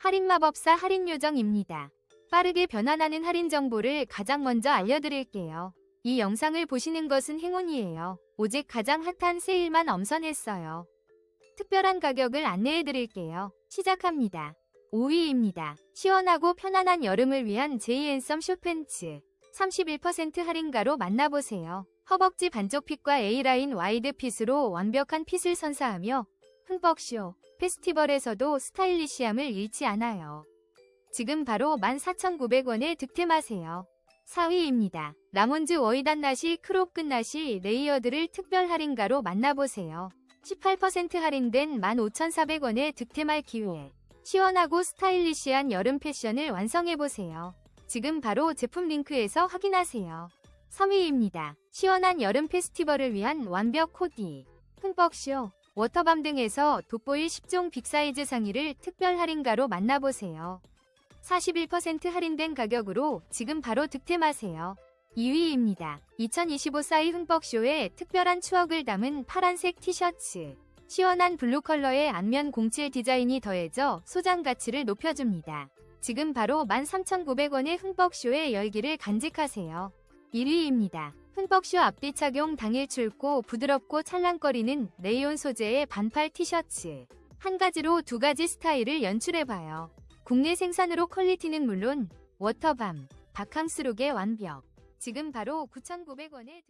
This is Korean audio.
할인마법사 할인요정입니다. 빠르게 변환하는 할인 정보를 가장 먼저 알려드릴게요. 이 영상을 보시는 것은 행운이에요. 오직 가장 핫한 세일만 엄선했어요. 특별한 가격을 안내해드릴게요. 시작합니다. 5위입니다. 시원하고 편안한 여름을 위한 제이앤썸 쇼팬츠. 31% 할인가로 만나보세요. 허벅지 반쪽 핏과 A라인 와이드 핏으로 완벽한 핏을 선사하며 흠뻑쇼 페스티벌에서도 스타일리시함을 잃지 않아요. 지금 바로 14,900원에 득템하세요. 4위입니다. 라몬즈 워이단 나시 크롭 끝나시 레이어드를 특별 할인가로 만나보세요. 18% 할인된 15,400원에 득템할 기회. 시원하고 스타일리시한 여름 패션을 완성해보세요. 지금 바로 제품 링크에서 확인하세요. 3위입니다. 시원한 여름 페스티벌을 위한 완벽 코디. 흠뻑쇼, 워터밤 등에서 돋보일 10종 빅사이즈 상의를 특별 할인가로 만나보세요. 41% 할인된 가격으로 지금 바로 득템하세요. 2위입니다. 2025 싸이 흠뻑쇼에 특별한 추억을 담은 파란색 티셔츠. 시원한 블루 컬러의 앞면 07 디자인이 더해져 소장 가치를 높여줍니다. 지금 바로 13,900원의 흠뻑쇼의 열기를 간직하세요. 1위입니다. 흠뻑쇼 앞뒤 착용 당일 출고 부드럽고 찰랑거리는 레이온 소재의 반팔 티셔츠. 한 가지로 두 가지 스타일을 연출해봐요. 국내 생산으로 퀄리티는 물론 워터밤, 바캉스룩의 완벽. 지금 바로 9,900원에